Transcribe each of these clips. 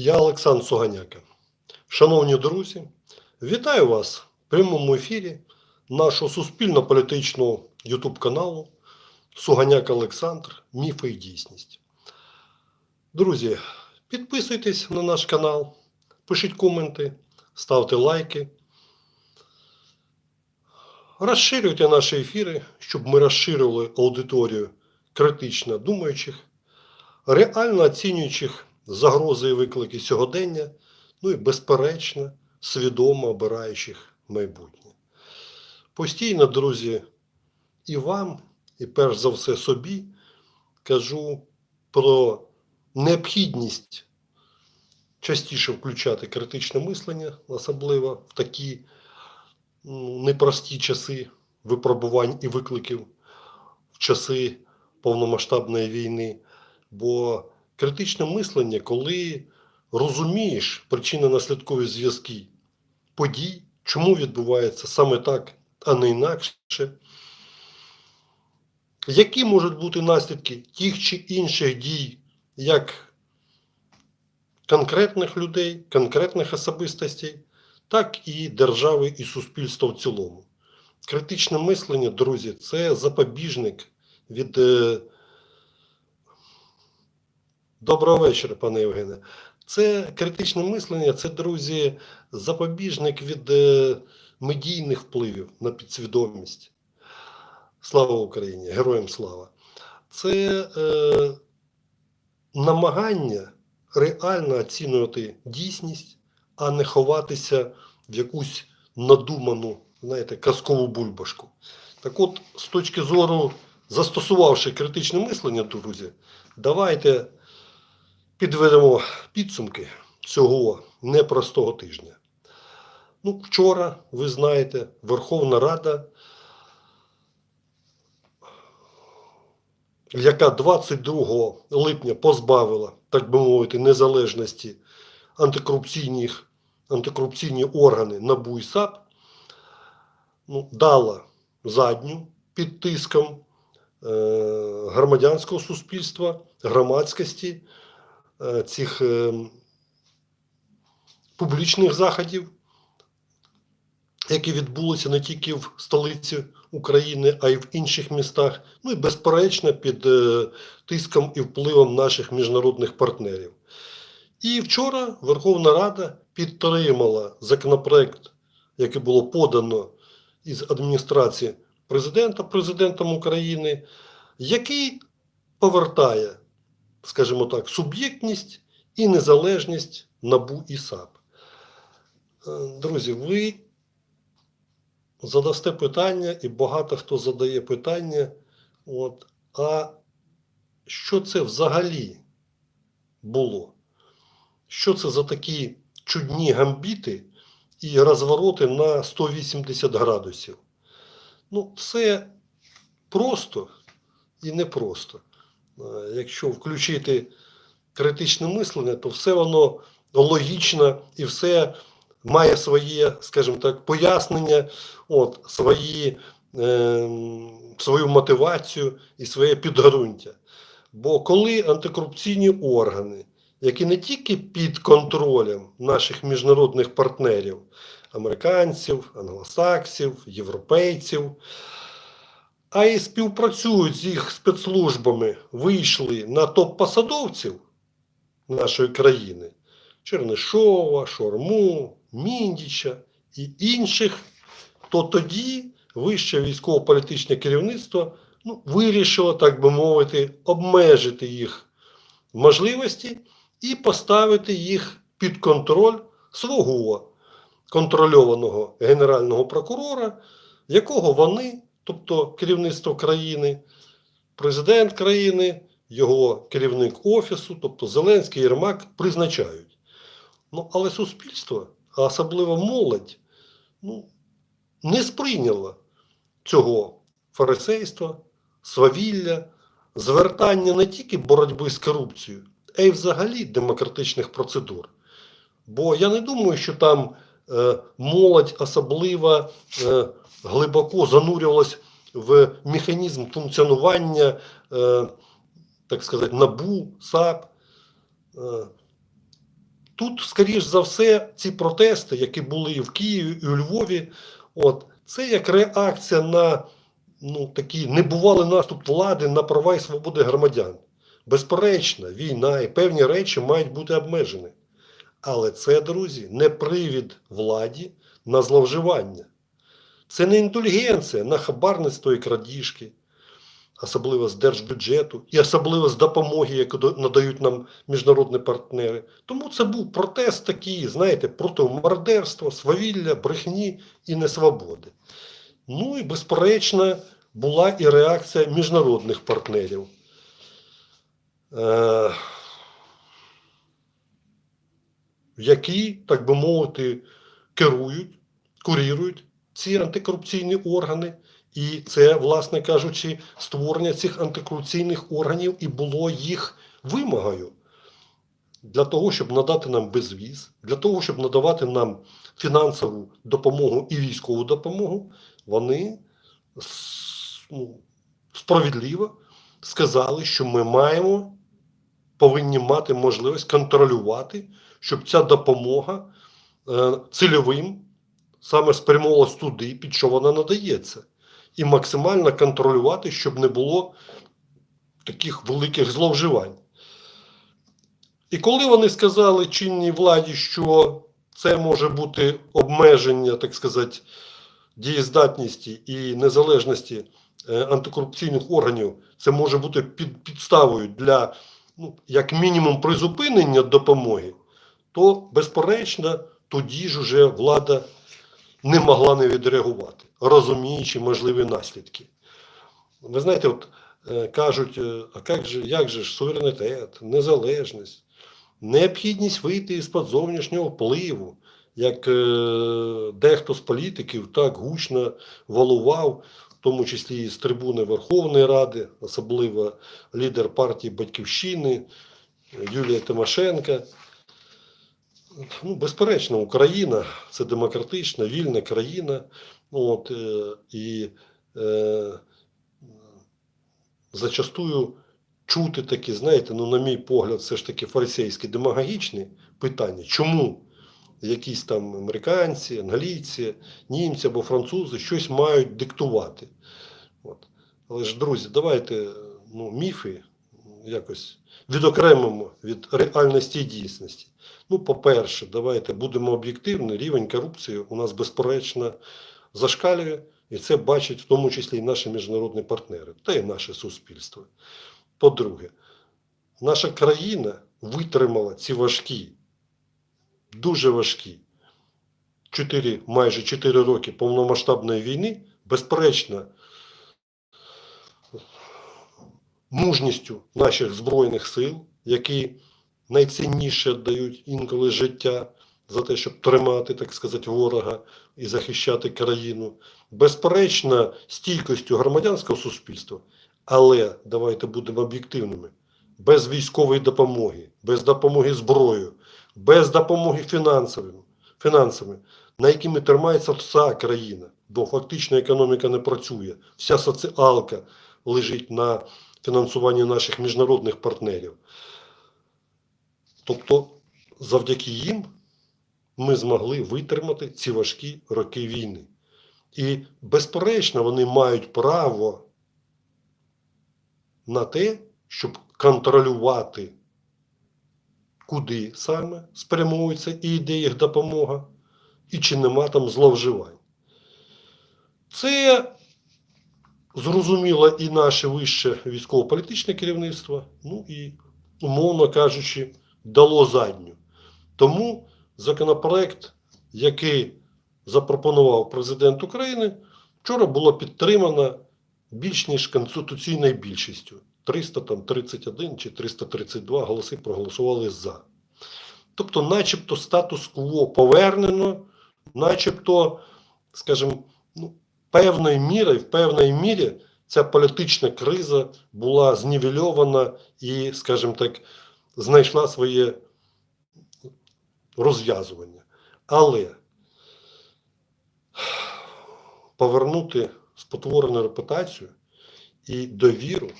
Я Олександр Суганяка. Шановні друзі, вітаю вас в прямому ефірі нашого суспільно-політичного YouTube каналу Суганяк Олександр. Міфи і дійсність. Друзі, підписуйтесь на наш канал, пишіть коменти, ставте лайки. Розширюйте наші ефіри, щоб ми розширили аудиторію критично думаючих, реально оцінюючих загрози і виклики сьогодення, ну і безперечно, свідомо обираючих майбутнє. Постійно, друзі, і вам, і перш за все собі кажу про необхідність частіше включати критичне мислення, особливо в такі ну, непрості часи випробувань і викликів, в часи повномасштабної війни. Бо критичне мислення, коли розумієш причинно-наслідкові зв'язки подій, чому відбувається саме так, а не інакше, які можуть бути наслідки тих чи інших дій, як конкретних людей, конкретних особистостей, так і держави і суспільства в цілому. Критичне мислення, друзі, це запобіжник від. Доброго вечора, пане Євгене. Це критичне мислення, це, друзі, запобіжник від е, медійних впливів на підсвідомість. Слава Україні! Героям слава! Це е, намагання реально оцінювати дійсність, а не ховатися в якусь надуману, знаєте, казкову бульбашку. Так от, з точки зору, застосувавши критичне мислення, друзі, давайте підведемо підсумки цього непростого тижня. Ну, вчора, ви знаєте, Верховна Рада, яка 22 липня позбавила, так би мовити, незалежності антикорупційних, антикорупційні органи НАБУ і САП, ну, дала задню під тиском е, громадянського суспільства, громадськості цих е, публічних заходів, які відбулися не тільки в столиці України, а й в інших містах, ну і безперечно під е, тиском і впливом наших міжнародних партнерів. І вчора Верховна Рада підтримала законопроект, який було подано із адміністрації президента, президентом України, який повертає скажімо так, суб'єктність і незалежність НАБУ і САП. Е, Друзі, ви задасте питання, і багато хто задає питання, от, а що це взагалі було? Що це за такі чудні гамбіти і розвороти на 180 градусів? Ну, все просто і непросто. Е, якщо включити критичне мислення, то все воно логічно і все має своє, скажімо так, пояснення, от, свої, е, свою мотивацію і своє підґрунтя. Бо коли антикорупційні органи, які не тільки під контролем наших міжнародних партнерів, американців, англосаксів, європейців, а й співпрацюють з їх спецслужбами, вийшли на топ-посадовців нашої країни. Чернишова, Шорму, Міндіча і інших, то тоді вище військово-політичне керівництво ну, вирішило, так би мовити, обмежити їх можливості і поставити їх під контроль свого контрольованого генерального прокурора, якого вони тобто керівництво країни, президент країни, його керівник офісу, тобто Зеленський Єрмак, призначають. Ну, але суспільство, а особливо молодь, ну, не сприйняло цього фарисейства, свавілля, звертання не тільки боротьби з корупцією, а й взагалі демократичних процедур. Бо я не думаю, що там е, молодь особливо е, глибоко занурювалась в механізм функціонування, е, так сказати, НАБУ, САП. Е, Тут, скоріш за все, ці протести, які були і в Києві, і у Львові, от, це як реакція на ну, такий небувалий наступ влади на права і свободи громадян. Безперечно, війна і певні речі мають бути обмежені. Але це, друзі, не привід владі на зловживання. Це не індульгенція на хабарництво і крадіжки, особливо з держбюджету, і особливо з допомоги, яку надають нам міжнародні партнери. Тому це був протест такий, знаєте, проти мародерства, свавілля, брехні і несвободи. Ну і, безперечно, була і реакція міжнародних партнерів. Е, які, так би мовити, керують, курірують ці антикорупційні органи. І це, власне кажучи, створення цих антикорупційних органів і було їх вимогою для того, щоб надати нам безвіз, для того, щоб надавати нам фінансову допомогу і військову допомогу, вони ну, справедливо сказали, що ми маємо, повинні мати можливість контролювати, щоб ця допомога е, цільовим саме спрямовувалась туди, під що вона надається, і максимально контролювати, щоб не було таких великих зловживань. І коли вони сказали чинній владі, що це може бути обмеження, так сказати, дієздатності і незалежності е, антикорупційних органів, це може бути під, підставою для, ну, як мінімум, призупинення допомоги, то, безперечно, тоді ж уже влада не могла не відреагувати, розуміючи можливі наслідки. Ви знаєте, от е, кажуть, е, а як же, як же ж суверенітет, незалежність, необхідність вийти з-під зовнішнього впливу, як е, дехто з політиків так гучно валував, в тому числі і з трибуни Верховної Ради, особливо лідер партії Батьківщини Юлія Тимошенка. Ну, безперечно, Україна це демократична, вільна країна. От, е, і е, зачастую чути такі, знаєте, ну, на мій погляд, все ж таки фарисейські демагогічні питання. Чому якісь там американці, англійці, німці або французи щось мають диктувати? От. Але ж, друзі, давайте ну, міфи якось відокремимо від реальності і дійсності. Ну, по-перше, давайте будемо об'єктивні, рівень корупції у нас безперечно зашкалює, і це бачать в тому числі і наші міжнародні партнери, та й наше суспільство. По-друге, наша країна витримала ці важкі, дуже важкі 4, майже 4 роки повномасштабної війни, безперечно, мужністю наших Збройних сил, які найцінніше дають інколи життя за те, щоб тримати, так сказати, ворога і захищати країну, безперечно, стійкостю громадянського суспільства. Але давайте будемо об'єктивними: без військової допомоги, без допомоги зброєю, без допомоги фінансовими, фінансами, на якими тримається вся країна, бо фактично економіка не працює, вся соціалка лежить на фінансуванні наших міжнародних партнерів. Тобто, завдяки їм ми змогли витримати ці важкі роки війни. І, безперечно, вони мають право на те, щоб контролювати, куди саме спрямовується і йде їх допомога, і чи нема там зловживань. Це зрозуміло і наше вище військово-політичне керівництво, ну і, умовно кажучи, дало задню. Тому законопроект, який запропонував президент України, вчора було підтримано більш ніж конституційною більшістю. 331 чи 332 голоси проголосували за. Тобто, начебто, статус-кво повернено, начебто, скажімо, ну, певною мірою, в певній мірі ця політична криза була знівельована і, скажімо так, знайшла своє розв'язування. Але повернути спотворену репутацію і довіру,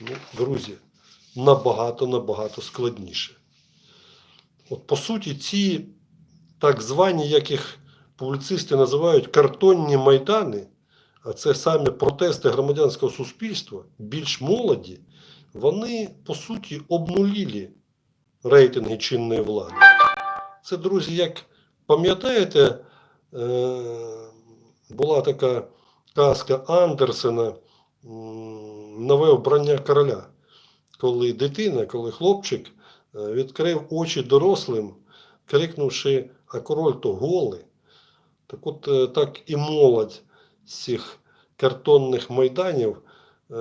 ну, друзі, набагато набагато складніше. От по суті, ці так звані, як їх публіцисти називають картонні майдани, це саме протести громадянського суспільства, більш молоді, вони по суті обнулили рейтинги чинної влади. Це, друзі, як пам'ятаєте, е, була така казка Андерсена Нове обрання короля, коли дитина, коли хлопчик е, відкрив очі дорослим, крикнувши, а король то голий. Так от е, так і молодь цих картонних майданів е,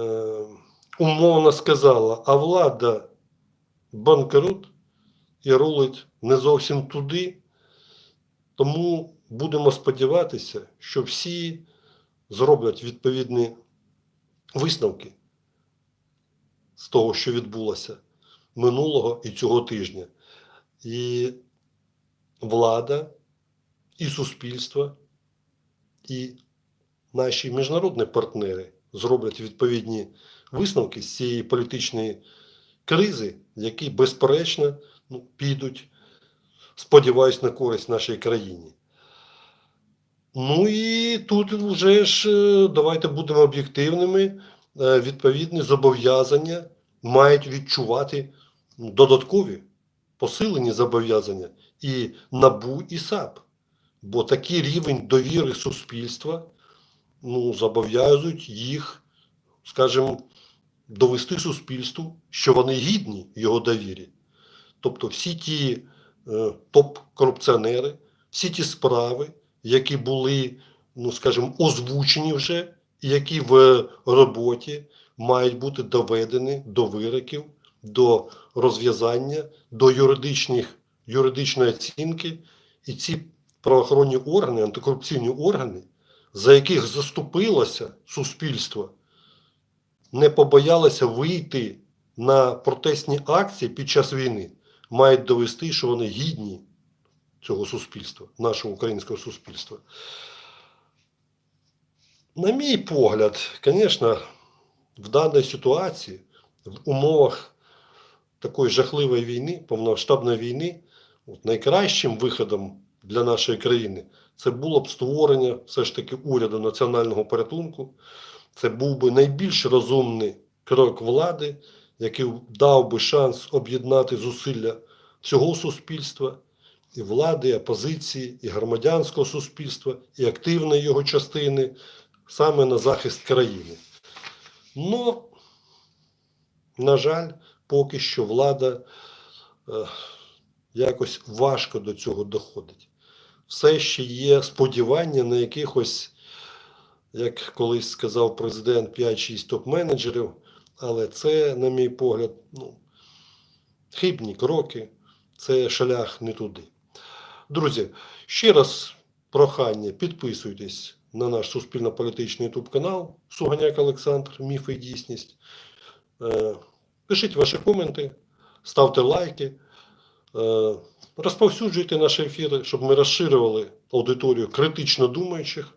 умовно сказала, а влада банкрут і рулить не зовсім туди. Тому будемо сподіватися, що всі зроблять відповідні висновки з того, що відбулося минулого і цього тижня. І влада, і суспільство, і наші міжнародні партнери зроблять відповідні висновки з цієї політичної кризи, які безперечно ну, підуть, сподіваюсь, на користь нашій країні. Ну і тут вже ж е, давайте будемо об'єктивними. Е, Відповідні зобов'язання мають відчувати додаткові посилені зобов'язання і НАБУ, і САП. Бо такий рівень довіри суспільства ну, зобов'язують їх, скажімо, довести суспільству, що вони гідні його довірі. Тобто всі ті е, топ-корупціонери, всі ті справи, які були, ну скажімо, озвучені вже, які в роботі мають бути доведені до вироків, до розв'язання, до юридичних, юридичної оцінки. І ці правоохоронні органи, антикорупційні органи, за яких заступилося суспільство, не побоялися вийти на протестні акції під час війни, мають довести, що вони гідні цього суспільства, нашого українського суспільства. На мій погляд, звісно, в даній ситуації, в умовах такої жахливої війни, повномасштабної війни, от найкращим виходом для нашої країни це було б створення все ж таки уряду національного порятунку. Це був би найбільш розумний крок влади, який дав би шанс об'єднати зусилля всього суспільства, і влади, і опозиції, і громадянського суспільства, і активної його частини саме на захист країни. Но, на жаль, поки що влада е, якось важко до цього доходить. Все ще є сподівання на якихось, як колись сказав президент, 5-6 топ-менеджерів, але це, на мій погляд, ну, хибні кроки, це шлях не туди. Друзі, ще раз прохання, підписуйтесь на наш суспільно-політичний YouTube канал Суганяк Олександр, Міф і дійсність. Е, Пишіть ваші коменти, ставте лайки, е, розповсюджуйте наші ефіри, щоб ми розширювали аудиторію критично думаючих,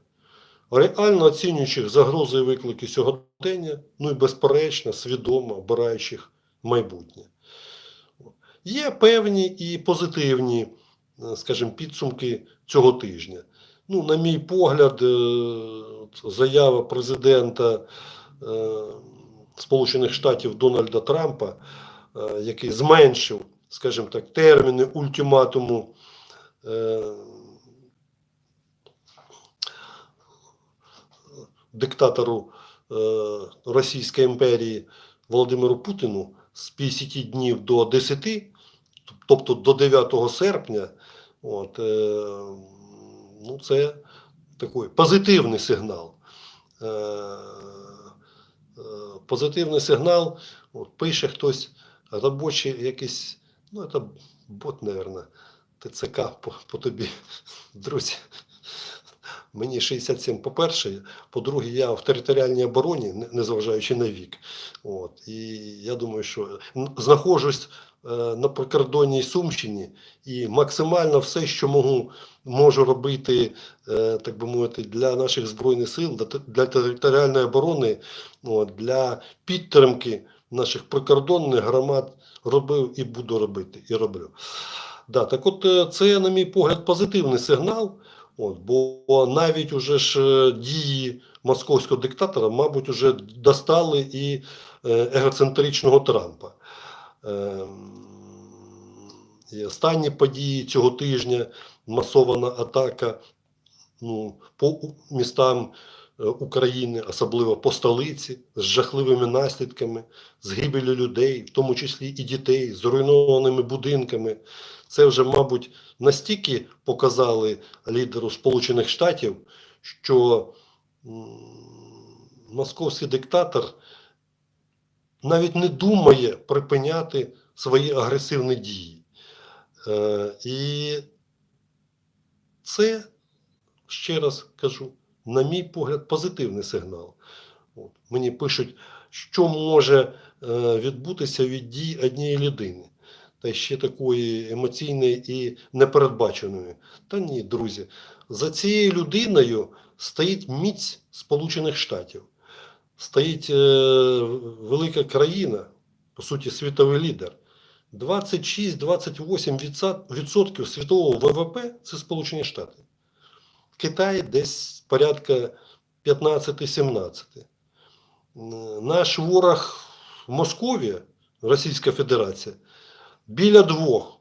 реально оцінюючих загрози і виклики сьогодення, ну і безперечно, свідомо обираючих майбутнє. Є певні і позитивні, е, скажімо, підсумки цього тижня. Ну, на мій погляд, е, заява президента е, Сполучених Штатів Дональда Трампа, який зменшив, скажімо так, терміни ультиматуму е, диктатору е, Російської імперії Володимиру Путіну з 50 днів до 10, тобто до 9 серпня, от, е, ну, це такий позитивний сигнал. Позитивний сигнал, от, пише хтось робочий якийсь, ну, це бот, мабуть, ТЦК по, по тобі, друзі. Мені 67 по-перше, по-друге, я в територіальній обороні, незважаючи на вік. От, і я думаю, що знаходжусь е, на прикордонній Сумщині і максимально все, що можу, можу робити, е, так би мовити, для наших збройних сил, для, територіальної оборони, для підтримки наших прикордонних громад робив і буду робити, і роблю. Да, так от е, це, на мій погляд, позитивний сигнал. От, бо навіть уже ж е, дії московського диктатора, мабуть, уже достали і е, егоцентричного Трампа. Ем, І останні події цього тижня, масована атака ну, по містам України, особливо по столиці, з жахливими наслідками, з гибелю людей, в тому числі і дітей, з руйнованими будинками. Це вже, мабуть, настільки показали лідеру Сполучених Штатів, що московський диктатор навіть не думає припиняти свої агресивні дії. Е, і це, ще раз кажу, на мій погляд, позитивний сигнал. От. Мені пишуть, що може е, відбутися від дій однієї людини, та ще такої емоційної і непередбаченої. Та ні, друзі, за цією людиною стоїть міць Сполучених Штатів, стоїть е, велика країна, по суті, світовий лідер. 26-28% світового ВВП це Сполучені Штати. Китай десь порядка 15-17. Наш ворог Московія, Російська Федерація, біля двох.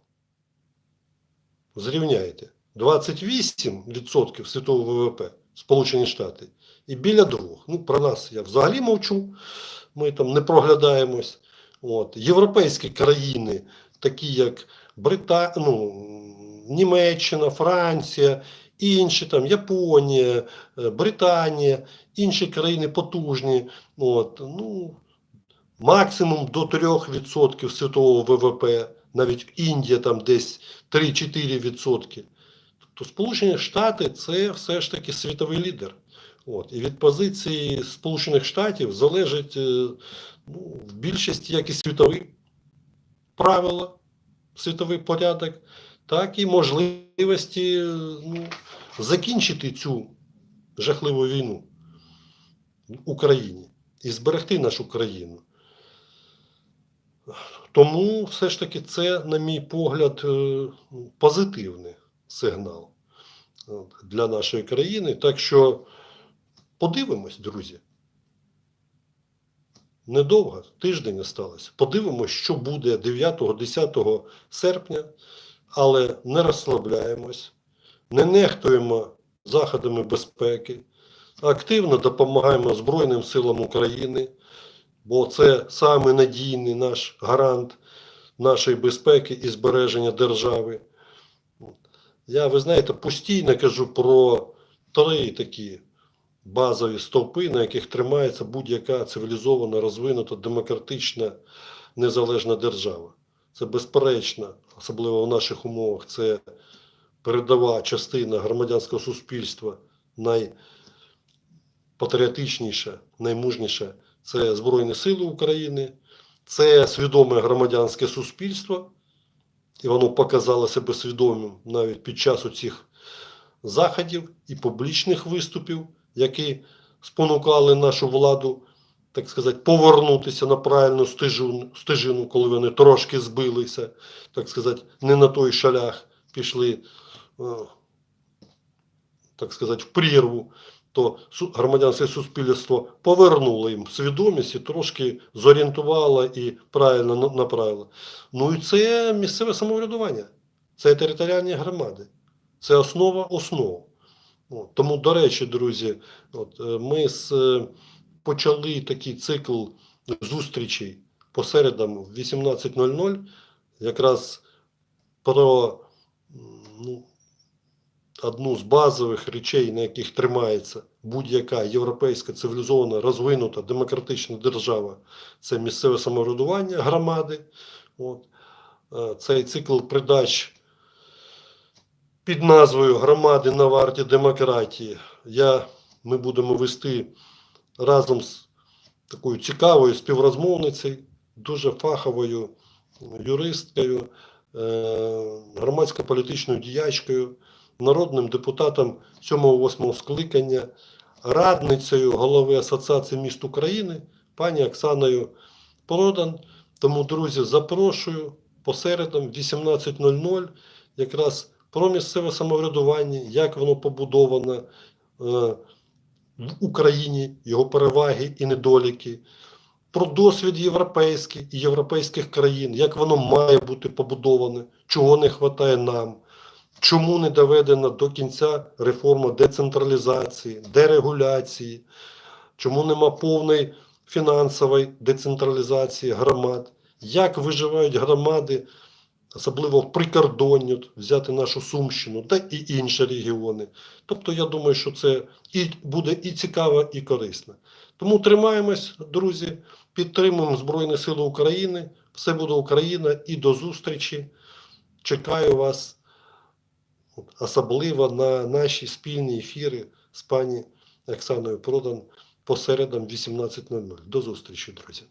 Зрівняйте. 28% світового ВВП Сполучені Штати і біля двох. Ну, про нас я взагалі мовчу. Ми там не проглядаємось. От. Європейські країни, такі як Брита... ну, Німеччина, Франція, інші там Японія, е, Британія, інші країни потужні. От, ну, максимум до 3% світового ВВП, навіть Індія там десь 3-4%. Тобто Сполучені Штати це все ж таки світовий лідер. От, і від позиції Сполучених Штатів залежить е, ну, в більшості як і світові правила, світовий порядок, так і можливості е, ну, закінчити цю жахливу війну в Україні і зберегти нашу країну. Тому все ж таки це, на мій погляд, е, позитивний сигнал для нашої країни. Так що подивимось, друзі. Недовго, тиждень осталось. Подивимось, що буде 9-10 серпня, але не розслабляємось, не нехтуємо заходами безпеки, активно допомагаємо Збройним силам України, бо це саме надійний наш гарант нашої безпеки і збереження держави. Я, ви знаєте, постійно кажу про три такі базові стовпи, на яких тримається будь-яка цивілізована, розвинута, демократична, незалежна держава. Це безперечно, особливо в наших умовах, це передова частина громадянського суспільства, найпатріотичніша, наймужніша. Це Збройні Сили України, це свідоме громадянське суспільство, і воно показало себе свідомим навіть під час цих заходів і публічних виступів, які спонукали нашу владу, так сказати, повернутися на правильну стежину, стежину, коли вони трошки збилися, так сказати, не на той шалях пішли, е, так сказати, в прірву, то громадянське суспільство повернуло їм свідомість і трошки зорієнтувало і правильно направило. Ну і це місцеве самоврядування, це територіальні громади, це основа основ. Тому, до речі, друзі, от, е, ми з, е, почали такий цикл зустрічей по середам в 18.00, якраз про ну, одну з базових речей, на яких тримається будь-яка європейська цивілізована, розвинута демократична держава, це місцеве самоврядування громади. От. Е, Цей цикл придач під назвою Громади на варті демократії. Я, ми будемо вести разом з такою цікавою співрозмовницею, дуже фаховою юристкою, е, громадсько-політичною діячкою, народним депутатом 7-8 скликання, радницею голови Асоціації міст України, пані Оксаною Продан. Тому, друзі, запрошую посередам в 18.00 якраз про місцеве самоврядування, як воно побудовано е, Україні, його переваги і недоліки, про досвід європейський і європейських країн, як воно має бути побудоване, чого не вистачає нам, чому не доведена до кінця реформа децентралізації, дерегуляції, чому нема повної фінансової децентралізації громад, як виживають громади, особливо в прикордонні, взяти нашу Сумщину та і інші регіони. Тобто, я думаю, що це і буде і цікаво, і корисно. Тому тримаємось, друзі, підтримуємо Збройні Сили України. Все буде Україна і до зустрічі. Чекаю вас, особливо на наші спільні ефіри з пані Оксаною Продан по середам 18.00. До зустрічі, друзі.